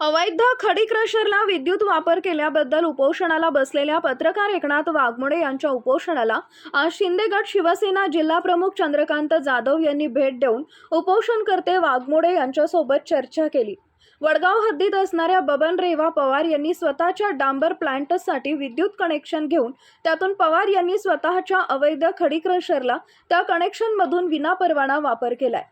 अवैध खडी क्रशरला विद्युत वापर केल्याबद्दल उपोषणाला बसलेल्या पत्रकार एकनाथ वाघमोडे यांच्या उपोषणाला आज शिंदेगड शिवसेना जिल्हा प्रमुख चंद्रकांत जाधव यांनी भेट देऊन उपोषणकर्ते वाघमोडे यांच्यासोबत चर्चा केली. वडगाव हद्दीत असणाऱ्या बबन रेवा पवार यांनी स्वतःच्या डांबर प्लांटसाठी विद्युत कनेक्शन घेऊन त्यातून पवार यांनी स्वतःच्या अवैध खडी क्रशरला त्या कनेक्शनमधून विनापरवाना वापर केलाय.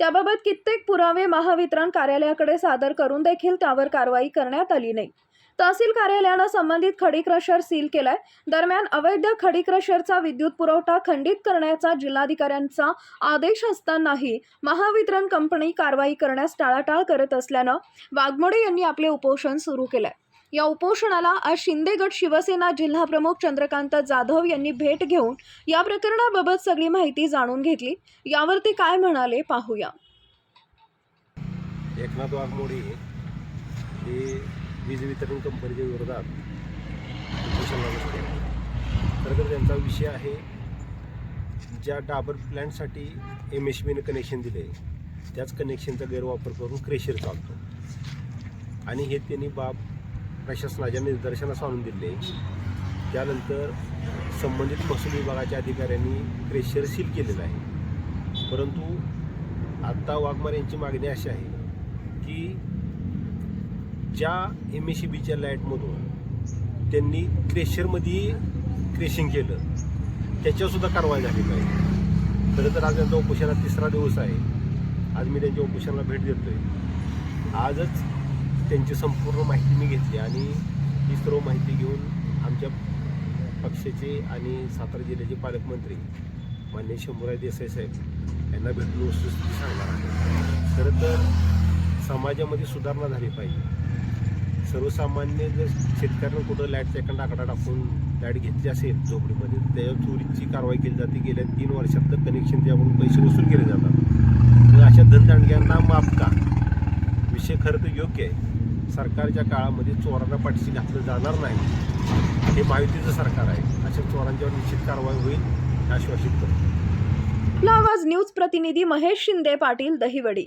त्याबाबत कित्येक पुरावे महावितरण कार्यालयाकडे सादर करून देखील त्यावर कारवाई करण्यात आली नाही. तहसील कार्यालयानं संबंधित खडी क्रशर सील केलाय. दरम्यान अवैध खडी क्रशरचा विद्युत पुरवठा खंडित करण्याचा जिल्हाधिकाऱ्यांचा आदेश असतानाही महावितरण कंपनी कारवाई करण्यास टाळाटाळ करत असल्यानं वाघमोडे यांनी आपले उपोषण सुरू केलंय. या उपोषणाला आज शिंदेगड शिवसेना जिल्हा प्रमुख चंद्रकांत जाधव यांनी भेट घेऊन या प्रकरणाबाबत सगळी माहिती जाणून घेतली. यावर ते काय म्हणाले पाहूया. एकनाथ वाघमोडी हे वीज वितरण कंपनीच्या विरोधात खरं तर त्यांचा विषय आहे ज्या डाबर प्लॅन्टसाठी एम एस बीने कनेक्शन दिले त्याच कनेक्शनचा गैरवापर करून क्रेशर चालतो. आणि हे त्यांनी बाब प्रशासनाच्या निदर्शनास आणून दिले. त्यानंतर संबंधित महसूल विभागाच्या अधिकाऱ्यांनी प्रेशर सील केलेलं आहे. परंतु आत्ता वाघमार यांची मागणी अशी आहे की ज्या एम एस सी बीच्या लाईटमधून त्यांनी क्रेशरमध्ये क्रेशिंग केलं त्याच्यावरसुद्धा कारवाई झाली पाहिजे खरं तर आज त्यांचा उपोषणात तिसरा दिवस आहे. आज मी त्यांच्या उपोषणाला भेट देतोय. आजच त्यांची संपूर्ण माहिती मी घेतली आणि ही सर्व माहिती घेऊन आमच्या पक्षाचे आणि सातारा जिल्ह्याचे पालकमंत्री मान्य शंभूराज देसाई साहेब यांना भेटून वस्तुस्थिती सांगणार आहे. खरं तर समाजामध्ये सुधारणा झाली पाहिजे. सर्वसामान्य जर शेतकऱ्यांना कुठं लाईटचा एखादा आकडा टाकून लाइट घेतली असेल झोपडीमध्ये त्याच्यावर चोरीची कारवाई केली जाते. गेल्या तीन वर्षात तर कनेक्शन त्याकडून पैसे वसूल केले जातात. तर अशा धनदांडग्यांना माफ का विषय खरं तर योग्य आहे. सरकारच्या काळामध्ये चोरांना पाठीशी घातलं जाणार नाही. हे माहितीचं सरकार आहे. अशा चोरांच्यावर निश्चित कारवाई होईल आश्वासित करतो. आवाज न्यूज प्रतिनिधी महेश शिंदे पाटील दहिवडी.